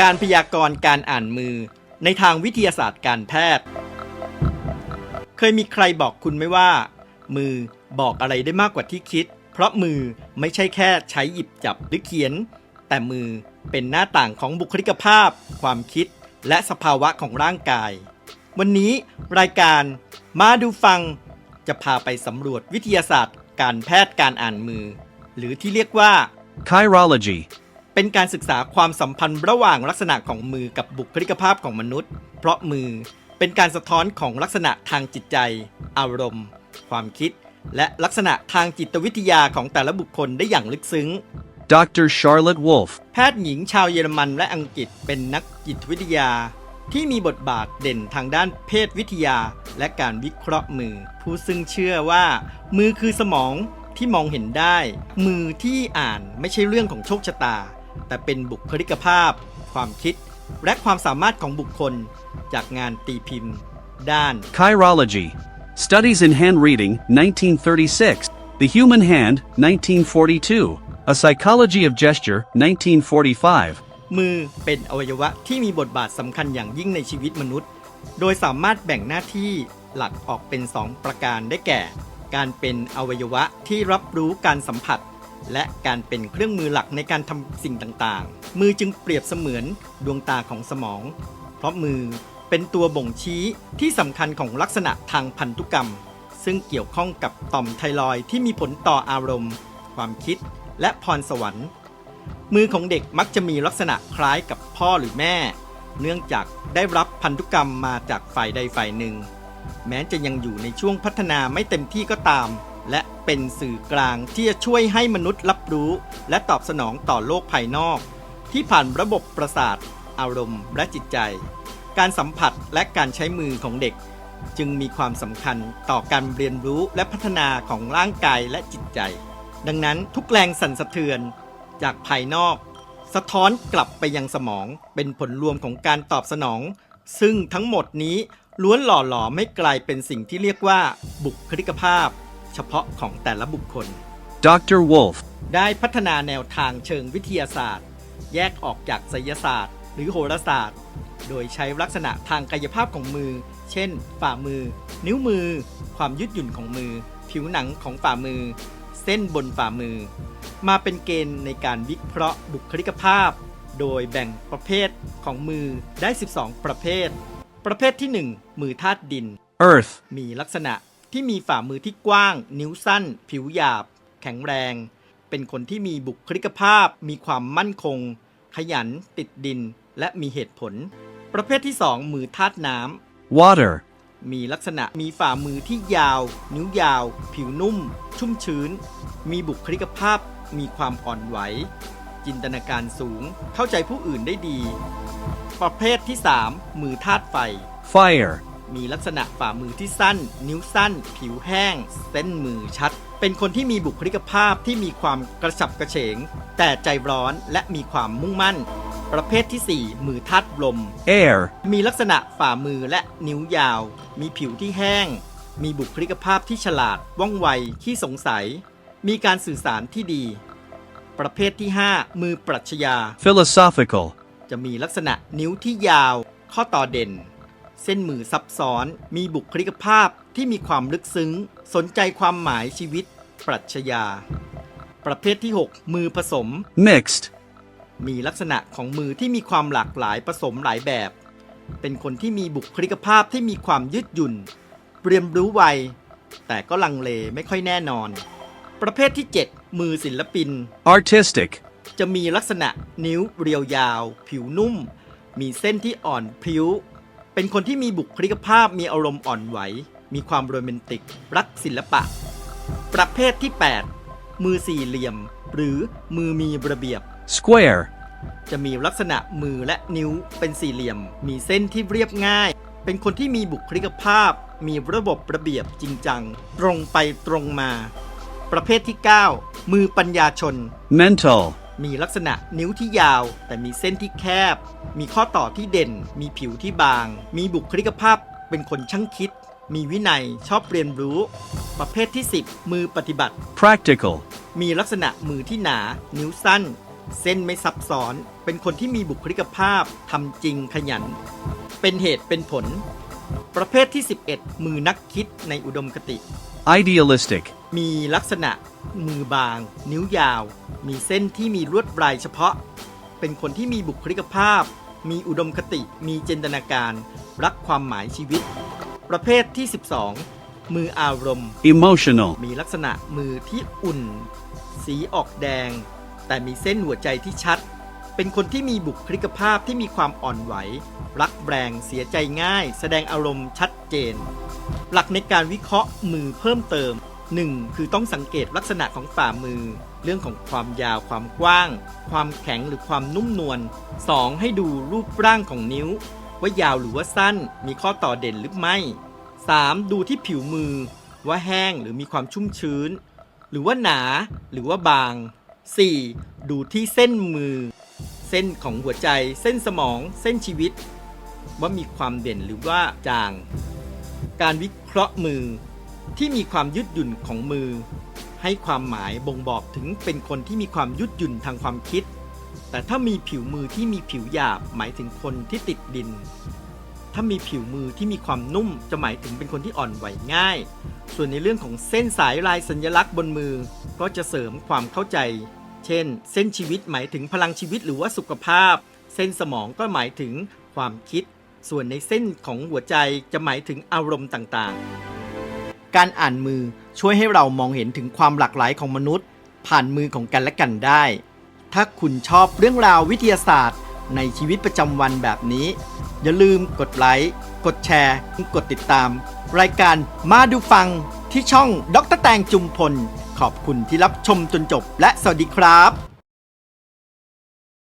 การพยากรณ์การอ่านมือในทางวิทยาศาสตร์การแพทย์ เคยมีใครบอกคุณไหมว่า มือบอกอะไรได้มากกว่าที่คิด เพราะมือไม่ใช่แค่ใช้หยิบจับหรือเขียน แต่มือเป็นหน้าต่างของบุคลิกภาพ ความคิด และสภาวะของร่างกาย วันนี้รายการมาดูฟัง จะพาไปสำรวจวิทยาศาสตร์ การแพทย์การอ่านมือ หรือที่เรียกว่า Chirology. เป็นการศึกษาความสัมพันธ์ระหว่างลักษณะของมือกับบุคลิกภาพของมนุษย์ เพราะมือเป็นการสะท้อนของลักษณะทางจิตใจ อารมณ์ ความคิด และลักษณะทางจิตวิทยาของแต่ละบุคคลได้อย่างลึกซึ้ง Dr. Charlotte Wolf. แพทย์หญิงชาวเยอรมันและอังกฤษเป็นนักจิตวิทยา ที่มีบทบาทเด่นทางด้านเพศวิทยา และการวิเคราะห์มือ ผู้ซึ่งเชื่อว่า มือคือสมองที่มองเห็นได้ มือที่อ่านไม่ใช่เรื่องของโชคชะตา แต่เป็นบุคลิกภาพ ความคิด และความสามารถของบุคคล จากงานตีพิมพ์ ด้าน Chirology. Studies in Hand Reading, 1936. The Human Hand, 1942. A Psychology of Gesture, 1945. มือเป็นอวัยวะที่มีบทบาทสำคัญอย่างยิ่งในชีวิตมนุษย์ โดยสามารถแบ่งหน้าที่หลักออกเป็น 2 ประการได้แก่ การเป็นอวัยวะที่รับรู้การสัมผัส และการเป็นเครื่องมือหลักในการทำสิ่งต่างๆ มือจึงเปรียบเสมือนดวงตาของสมอง เพราะมือเป็นตัวบ่งชี้ที่สำคัญของลักษณะทางพันธุกรรม ซึ่งเกี่ยวข้องกับต่อมไทรอยที่มีผลต่ออารมณ์ ความคิด และพรสวรรค์ มือของเด็กมักจะมีลักษณะคล้ายกับพ่อหรือแม่ เนื่องจากได้รับพันธุกรรมมาจากฝ่ายใดฝ่ายหนึ่ง แม้จะยังอยู่ในช่วงพัฒนาไม่เต็มที่ก็ตาม และเป็นสื่อกลางที่จะช่วยให้มนุษย์รับรู้ และตอบสนองต่อโลกภายนอก ที่ผ่านระบบประสาท อารมณ์ และจิตใจ การสัมผัสและการใช้มือของเด็ก จึงมีความสำคัญต่อการเรียนรู้และพัฒนาของร่างกายและจิตใจ ดังนั้นทุกแรงสั่นสะเทือน จากภายนอก สะท้อนกลับไปยังสมองเป็นผลรวมของการตอบสนอง ซึ่งทั้งหมดนี้ล้วนหล่อหลอมให้กลายเป็นสิ่งที่เรียกว่าบุคลิกภาพ เฉพาะของแต่ละบุคคล Dr. Wolf. ได้พัฒนาแนวทางเชิงวิทยาศาสตร์ แยกออกจากไสยศาสตร์ หรือโหราศาสตร์ โดยใช้ลักษณะทางกายภาพของมือ เช่น ฝ่ามือ นิ้วมือ ความยืดหยุ่นของมือ ผิวหนังของฝ่ามือ เส้นบนฝ่ามือ มาเป็นเกณฑ์ในการวิเคราะห์บุคลิกภาพ โดยแบ่งประเภทของมือได้ 12 ประเภท ประเภทที่ 1 มือธาตุดิน Earth. มีลักษณะ ที่มีฝ่ามือที่กว้าง นิ้วสั้น ผิวหยาบ แข็งแรง เป็นคนที่มีบุคลิกภาพ มีความมั่นคง ขยัน ติดดิน และมีเหตุผล ประเภทที่ 2 มือธาตุน้ำ Water. มีลักษณะมีฝ่ามือที่ยาว นิ้วยาว ผิวนุ่ม ชุ่มชื้น มีบุคลิกภาพ มีความอ่อนไหว จินตนาการสูง เข้าใจผู้อื่นได้ดี ประเภทที่ 3 มือธาตุไฟ Fire. มีลักษณะฝ่ามือที่สั้น นิ้วสั้น ผิวแห้ง เส้นมือชัด เป็นคนที่มีบุคลิกภาพที่มีความกระฉับกระเฉง แต่ใจร้อนและมีความมุ่งมั่น ประเภทที่ 4 มือธาตุลม Air. มีลักษณะฝ่ามือและนิ้วยาว มีผิวที่แห้ง มีบุคลิกภาพที่ฉลาด ว่องไวขี้สงสัย มีการสื่อสารที่ดี ประเภทที่ 5 มือปรัชญา Philosophical. จะมีลักษณะนิ้วที่ยาว ข้อต่อเด่น เส้นมือซับซ้อน มีบุคลิกภาพที่มีความลึกซึ้ง สนใจความหมายชีวิต ปรัชญา ประเภทที่ 6 มือผสม Mixed. มีลักษณะของมือที่มีความหลากหลายผสมหลายแบบ เป็นคนที่มีบุคลิกภาพที่มีความยืดหยุ่น เรียนรู้ไว แต่ก็ลังเลไม่ค่อยแน่นอน ประเภทที่ 7 มือศิลปิน Artistic. จะมีลักษณะนิ้วเรียวยาว ผิวนุ่ม มีเส้นที่อ่อนพริ้ว เป็นคนที่มีบุคลิกภาพมีอารมณ์อ่อนไหว มีความโรแมนติก รักศิลปะ ประเภทที่ 8 มือสี่เหลี่ยม หรือมือมีระเบียบ Square. จะมีลักษณะมือและนิ้วเป็นสี่เหลี่ยม มีเส้นที่เรียบง่าย เป็นคนที่มีบุคลิกภาพ มีระบบระเบียบจริงจัง ตรงไปตรงมา ประเภทที่ 9 มือปัญญาชน Mental. มีลักษณะนิ้วที่ยาว แต่มีเส้นที่แคบ มีข้อต่อที่เด่น มีผิวที่บาง มีบุคลิกภาพ เป็นคนช่างคิด มีวินัยชอบเรียนรู้ ประเภทที่ 10 มือปฏิบัติ Practical. มีลักษณะมือที่หนา นิ้วสั้น เส้นไม่ซับซ้อน เป็นคนที่มีบุคลิกภาพทำจริงขยัน เป็นเหตุเป็นผล ประเภทที่ 11 มือนักคิดในอุดมคติ Idealistic. มีลักษณะมือบาง นิ้วยาว มีเส้นที่มีลวดลายเฉพาะ เป็นคนที่มีบุคลิกภาพ มีอุดมคติ มีจินตนาการ รักความหมายชีวิต ประเภทที่ 12 มืออารมณ์ Emotional. มีลักษณะมือที่อุ่น สีออกแดง แต่มีเส้นหัวใจที่ชัด เป็นคนที่มีบุคลิกภาพที่มีความอ่อนไหว รักแรงเสียใจง่าย แสดงอารมณ์ชัดเจน หลักในการวิเคราะห์มือเพิ่มเติม 1. คือต้องสังเกตลักษณะของฝ่ามือ เรื่องของความยาวความกว้าง ความแข็งหรือความนุ่มนวล 2. ให้ดูรูปร่างของนิ้ว ว่ายาวหรือว่าสั้น มีข้อต่อเด่นหรือไม่ 3. ดูที่ผิวมือ ว่าแห้งหรือมีความชุ่มชื้น หรือว่าหนาหรือว่าบาง 4. ดูที่เส้นมือ เส้นของหัวใจ เส้นสมอง เส้นชีวิต ว่ามีความเด่นหรือว่าจาง การวิเคราะห์มือ ที่มีความยืดหยุ่นของมือ ให้ความหมายบ่งบอกถึงเป็นคนที่มีความยืดหยุ่นทางความคิด แต่ถ้ามีผิวมือที่มีผิวหยาบหมายถึงคนที่ติดดิน ถ้ามีผิวมือที่มีความนุ่มจะหมายถึงเป็นคนที่อ่อนไหวง่าย ส่วนในเรื่องของเส้นสายลายสัญลักษณ์บนมือก็จะเสริมความเข้าใจ เช่น เส้นชีวิตหมายถึงพลังชีวิตหรือว่าสุขภาพ เส้นสมองก็หมายถึงความคิด ส่วนในเส้นของหัวใจจะหมายถึงอารมณ์ต่างๆ การอ่านมือช่วยให้เรามองเห็นถึงความหลากหลายของมนุษย์ ผ่านมือของกันและกันได้ ถ้าคุณชอบเรื่องราววิทยาศาสตร์ ในชีวิตประจำวันแบบนี้ อย่าลืมกดไลค์ กดแชร์ กดติดตาม รายการมาดูฟังที่ช่องดรแตงจุมพล ขอบคุณที่รับชมจนจบและสวัสดีครับ